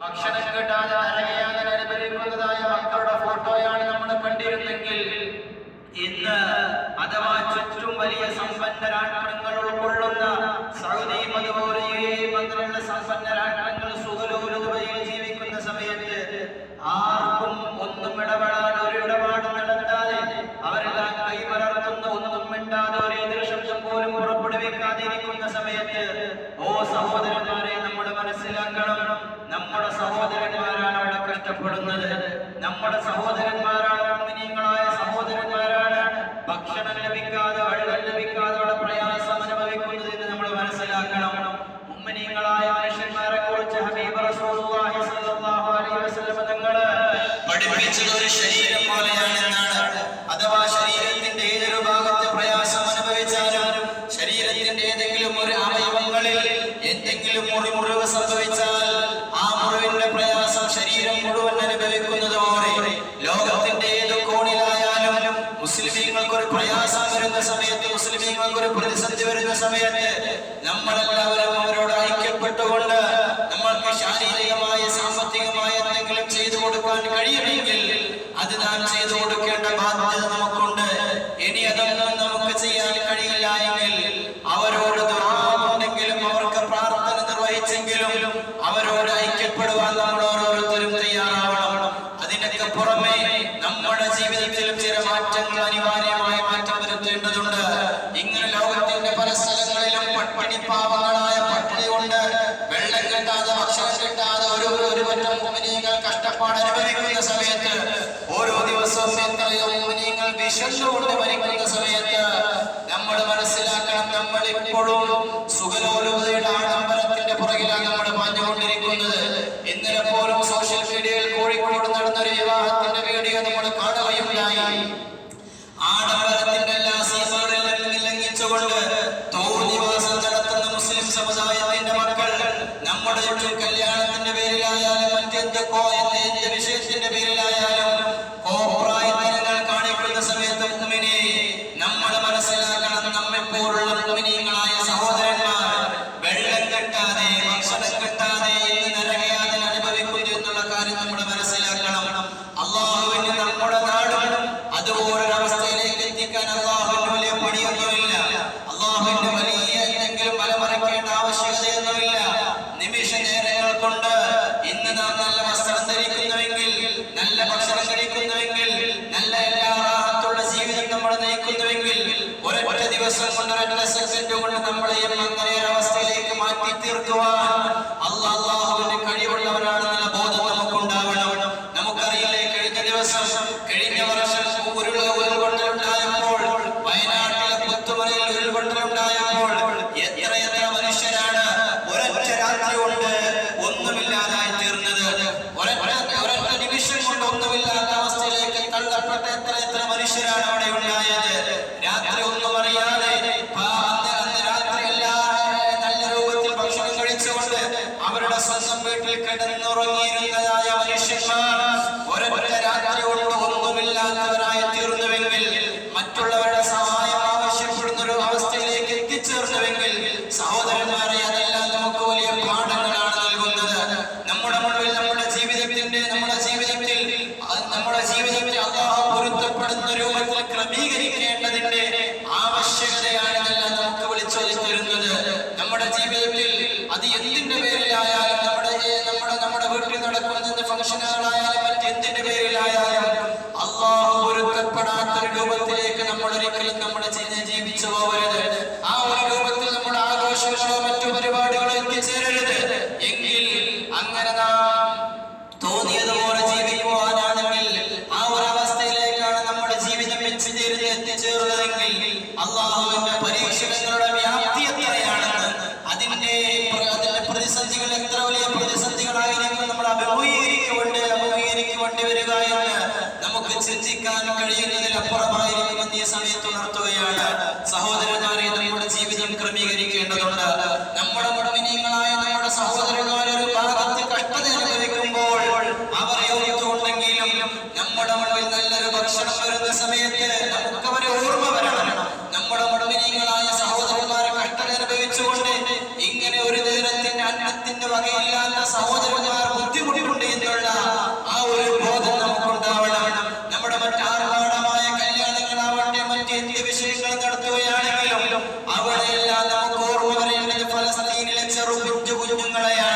ഭക്ഷണം കിട്ടാതെ അരകയാകാൻ അനുഭവിക്കുന്നതായ മക്കളുടെ ഫോട്ടോയാണ് നമ്മൾ കണ്ടിരുന്നെങ്കിൽ ഇന്ന് അഥവാ ചുറ്റും വലിയ സമ്പന്ന രാഷ്ട്രങ്ങൾ ഉൾക്കൊള്ളുന്ന സൗദി അതുപോലെ പോലുള്ള സമ്പന്ന രാഷ്ട്രങ്ങൾ സുഖലോലുകയിൽ ജീവിക്കുന്ന സമയത്ത് ആർക്കും ഒന്നും ഇടപെടാൻ ഒരു ഇടപാട് നടത്താതെ അവരെല്ലാം കൈമലർത്തുന്ന ഒന്നും മിണ്ടാതെ ഒരു എതിർശബ്ദം പോലും പുറപ്പെടുവിക്കാതിരിക്കുന്ന സമയത്ത് ഓ സഹോദരന്മാരെ നമ്മുടെ സഹോദരന്മാരാണ് അവിടെ കഷ്ടപ്പെടുന്നത്. നമ്മുടെ സഹോദരന്മാരാണ് മുഅ്മിനീങ്ങളായ സഹോദരന്മാരാണ് ഭക്ഷണം ലഭിക്കാതെ വെള്ളം ലഭിക്കാതെ അവിടെ പ്രയാസം അനുഭവിക്കുന്നത് എന്ന് നമ്മൾ മനസ്സിലാക്കണം. മുഅ്മിനീങ്ങളായ മനുഷ്യന്മാരെ കുറിച്ച് ഹബീബ് റസൂലുള്ളാഹി സ്വല്ലല്ലാഹു അലൈഹി വസല്ലം പഠിപ്പിച്ചത് ഒരു ശരീരം പോലെയാണെന്നാണ് പ്രയാസം വരുന്ന സമയത്ത് മുസ്ലിമീങ്ങൾക്ക് ഒരു പ്രതിസന്ധി വരുന്ന സമയത്ത് നമ്മളെല്ലാവരും അവരോട് ഐക്യപ്പെട്ടുകൊണ്ട് നമ്മൾക്ക് ശാരീരികമായ സാമ്പത്തികമായ എന്തെങ്കിലും ചെയ്തു കൊടുക്കാൻ കഴിയുമെങ്കിൽ അത് നാം ചെയ്തു കൊടുക്കേണ്ട ബാധ്യത നമുക്കുണ്ട് ഇനി അതൊന്നും നമുക്ക് ചെയ്യാൻ കഴിയില്ല എങ്കിൽ അവരോട് ദുആവുണ്ടെങ്കിലും അവർക്ക് പ്രാർത്ഥന നിർവഹിച്ചെങ്കിലും അവരോട് ഐക്യപ്പെടുവാൻ നമ്മൾ ഓരോരുത്തരും തയ്യാറാവണം അതിനൊക്കെ പുറമെ നമ്മുടെ ജീവിതത്തിലും ചില മാറ്റങ്ങൾ അനിവാര്യമായ മാറ്റം വരുത്തേണ്ടതുണ്ട് ഇങ്ങനെ ലോകത്തിന്റെ പല സ്ഥലങ്ങളിലും പട്ടിണി പാവങ്ങളായ പട്ടിണി കൊണ്ട് വെള്ളം കിട്ടാതെ ഭക്ഷണം കിട്ടാതെ ഒരു ഒരു പറ്റം മുമിനീങ്ങൾ കഷ്ടപ്പാട് അനുഭവിക്കുന്ന സമയത്ത് ഓരോ ദിവസവും എത്രയോ മുമിനീങ്ങൾ വിശന്നുകൊണ്ട് മരിക്കുന്ന സമയത്ത് നമ്മൾ മനസ്സിലാക്കണം നമ്മൾ ഇപ്പോഴും സുഖലോലുപതയുടെ ആഡംബരത്തിന്റെ പുറകിലാണ് നമ്മൾ പാഞ്ഞുകൊണ്ടിരിക്കുന്നത് ഇന്നലെ പോലും സോഷ്യൽ മീഡിയയിൽ കോഴിക്കോട് നടന്നൊരു വിവാഹത്തിന്റെ വീഡിയോ നമ്മൾ കാണുകയുണ്ടായി ആഡംബരത്തിന്റെ എല്ലാ സീസണുകളിൽ ലംഘിച്ചുകൊണ്ട് തോന്നിവാസം നടത്തുന്ന മുസ്ലിം സമുദായത്തിന്റെ മക്കൾ നമ്മുടെ ചുറ്റും കല്യാണത്തിന്റെ പേരിലായാലും മറ്റെന്തൊക്കെ എന്ത് വിഷയത്തിന്റെ പേരിലായാലും കോപ്രായത്തരങ്ങൾ കാണിക്കുന്ന സമയത്ത് മുമ്മിനെ നമ്മൾ മനസ്സിലാക്കണം നമ്മെ പോലുള്ള മുമ്മിനീങ്ങളായ സഹോദരന്മാർ വെള്ളം കിട്ടാതെ ഭക്ഷണം കിട്ടാതെ ഇന്ന് നരകയാതന അനുഭവിക്കുന്നു എന്നുള്ള കാര്യം നമ്മൾ മനസ്സിലാക്കണം അള്ളാഹുവിന് നമ്മുടെ നാടും അതുപോലൊരു അവസ്ഥയിലേക്ക് എത്തിക്കാൻ അള്ളാഹുവിന് വലിയ പണിയൊന്നുമില്ല അള്ളാഹുവിന് വലിയ എന്തെങ്കിലും മലമറക്കേണ്ട ആവശ്യകതയൊന്നുമില്ല നിമിഷ നേരങ്ങൾ കൊണ്ട് ഇന്ന് നാം നല്ല വസ്ത്രം ധരിക്കുന്നുവെങ്കിൽ നല്ല ഭക്ഷണം കഴിക്കുന്നുവെങ്കിൽ നല്ല എല്ലാ റാഹത്തുള്ള ജീവിതം നമ്മൾ നയിക്കുന്നുവെങ്കിൽ ഒരൊറ്റ ദിവസം കൊണ്ട് ഒരൊറ്റ സെക്കൻഡ് കൊണ്ട് നമ്മളെയും അങ്ങനെ അവസ്ഥയിലേക്ക് മാറ്റി തീർക്കുവാൻ അള്ളാഹ് അള്ളാഹുവിന് കഴിവുള്ളവരാണെന്നുള്ള ബോധം നമുക്കുണ്ടാവണം. നമുക്കറിയില്ലേ കഴിഞ്ഞ ദിവസം കഴിഞ്ഞ വർഷം ഉരുൾ ഉരുൾപൊട്ടലുണ്ടായപ്പോൾ വയനാട്ടിലെ പുത്തുമലയിൽ ഉരുൾപൊട്ടലുണ്ടായപ്പോൾ എത്ര എത്ര മനുഷ്യരാണ് ഒരൊറ്റ രാത്രി കൊണ്ട് ഒന്നുമില്ലാതായി തീർന്നത്. ഒരൊറ്റ ഒരൊറ്റ നിമിഷം കൊണ്ട് ഒന്നുമില്ലാത്ത അവസ്ഥയിലേക്ക് തള്ളപ്പെട്ട എത്ര എത്ര മനുഷ്യരാണ് അവിടെ ഉണ്ടായത്? കിടന്നുറങ്ങിയിരുന്നതായ നമ്മൾ ഒരിക്കലും നമ്മുടെ ജീവിച്ചു പോകരുത്. ആ ഒരു രൂപത്തിൽ നമ്മുടെ ആഘോഷങ്ങളോ മറ്റു പരിപാടികളോ എത്തിച്ചേരരുത്. എങ്കിൽ അങ്ങനെ നാം തോന്നിയതുപോലെ ജീവിക്കുവാനാണെങ്കിൽ ആ ഒരു അവസ്ഥയിലേക്കാണ് നമ്മുടെ ജീവിതം എത്തിച്ചേരുന്നത് എത്തിച്ചേർന്നതെങ്കിൽ അള്ളാഹുവിന്റെ പരീക്ഷണങ്ങളുടെ വ്യാപ്തി എത്രയാണെന്ന് അതിന്റെ അതിന്റെ പ്രതിസന്ധികൾ എത്ര വലിയ പ്രതിസന്ധികളായിരിക്കും നമ്മൾ അഭിമുഖീകരിക്കൊണ്ട് അഭിമുഖീകരിക്കേണ്ടി വരിക എന്ന് നമുക്ക് ചിന്തിക്കാൻ കഴിയുന്നതിൽ അപ്പുറമായിരിക്കുമെന്ന് ഈ സഹോദരന്മാരെ നമ്മുടെ ജീവിതം ക്രമീകരിക്കേണ്ടതുണ്ട്. നമ്മുടെ മുടമിനിയങ്ങളായ നമ്മുടെ സഹോദരന്മാർ ഒരു ഭാഗത്ത് കഷ്ടത അനുഭവിക്കുമ്പോൾ അവരെ ഓർത്തുകൊണ്ടെങ്കിലും നമ്മുടെ മുടവിൽ നല്ലൊരു ഭക്ഷണം വരുന്ന സമയത്ത് നമുക്ക് അവരെ ഓർമ്മ വരണം. നമ്മുടെ മുടമിനിയങ്ങളായ സഹോദരന്മാരെ കഷ്ടത അനുഭവിച്ചുകൊണ്ട് ഇങ്ങനെ ഒരു നേരത്തിന്റെ അന്നത്തിന്റെ വകയില്ലാത്ത സഹോദരന്മാർ നിങ്ങളെ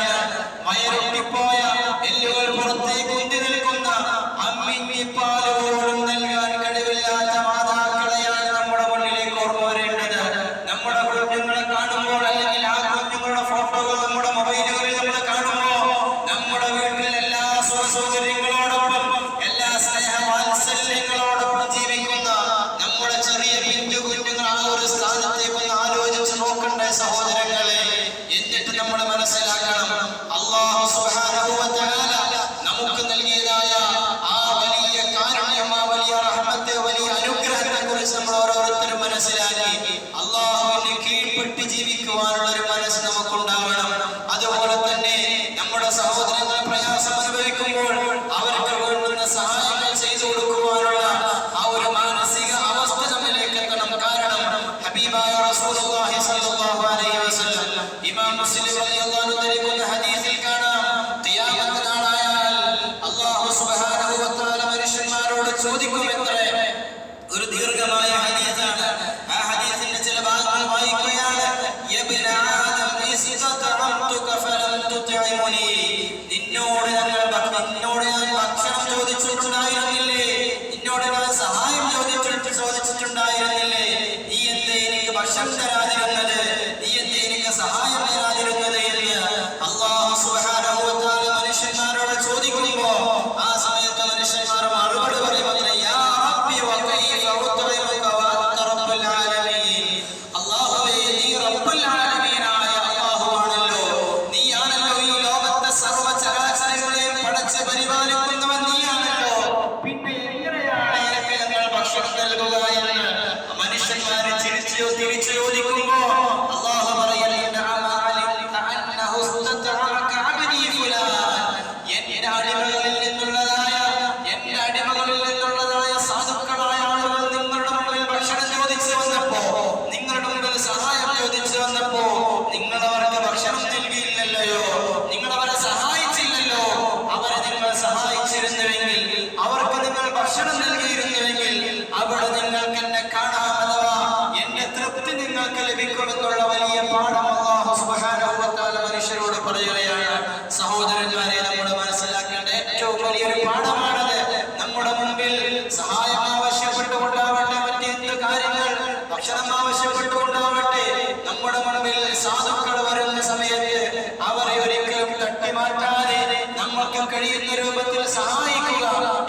ക്ഷണം ആവശ്യപ്പെട്ടുകൊണ്ടാവട്ടെ നമ്മുടെ മുൻപിൽ സാധുക്കൾ വരുന്ന സമയത്ത് അവരെ ഒരിക്കലും തട്ടിമാറ്റാതെ നമ്മൾക്ക് കഴിയുന്ന രൂപത്തിൽ സഹായിക്കുക.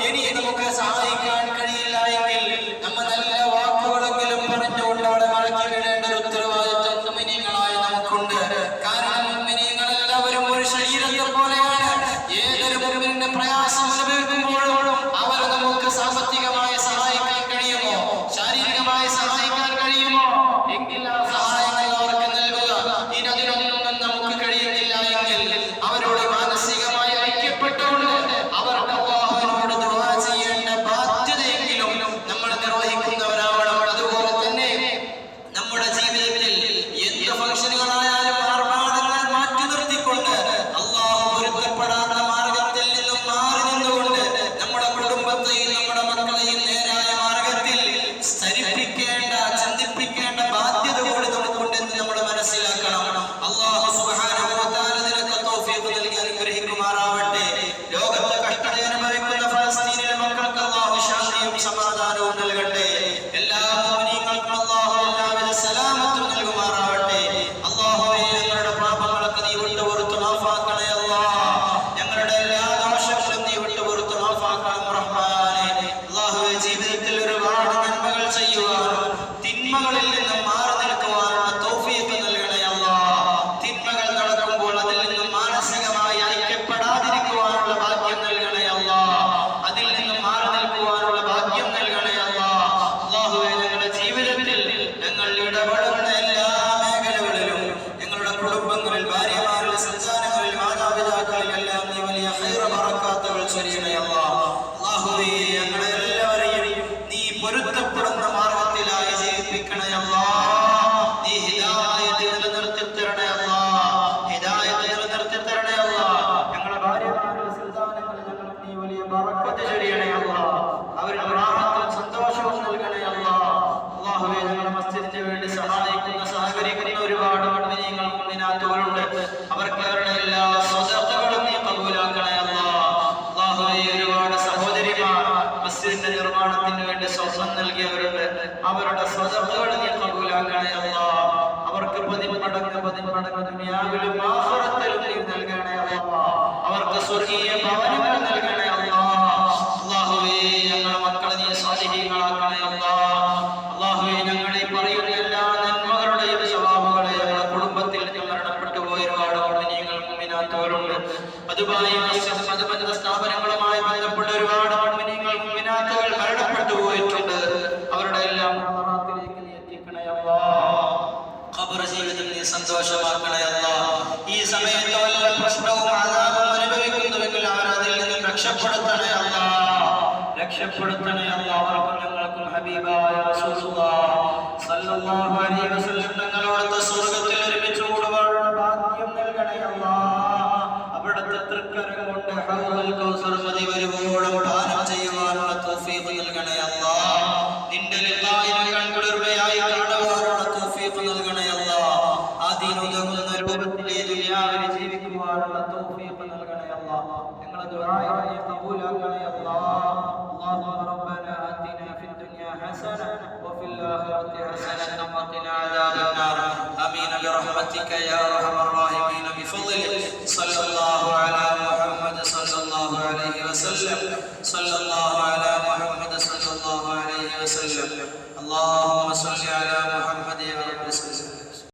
ഇനി നമുക്ക് സഹായിക്കാൻ കഴിയില്ല എങ്കിൽ നമ്മ നല്ല വാക്കുകളെങ്കിലും പറഞ്ഞുകൊണ്ട് അവിടെ മറക്കി വിടേണ്ട ഒരു ഉത്തരവാദിത്വം മിനിങ്ങളായ നമുക്കുണ്ട്. കാരണം മിനിങ്ങളെല്ലാവരും ഒരു ശരീരത്തെ പോലെയാണ്. ഏതൊരു പ്രയാസം അനുഭവിക്കുമ്പോൾ നടക്കുന്ന അവർക്ക് സ്വർഗീയ ഭവനങ്ങൾ നൽകണേ രക്ഷപ്പെടുത്തണേ. അല്ലാഹു ഞങ്ങൾക്കും ഹബീബായ റസൂലുള്ളാഹി സ്വല്ലല്ലാഹു അലൈഹി الآخرة حسنة وقنا عذاب النار. آمين برحمتك يا أرحم الراحمين.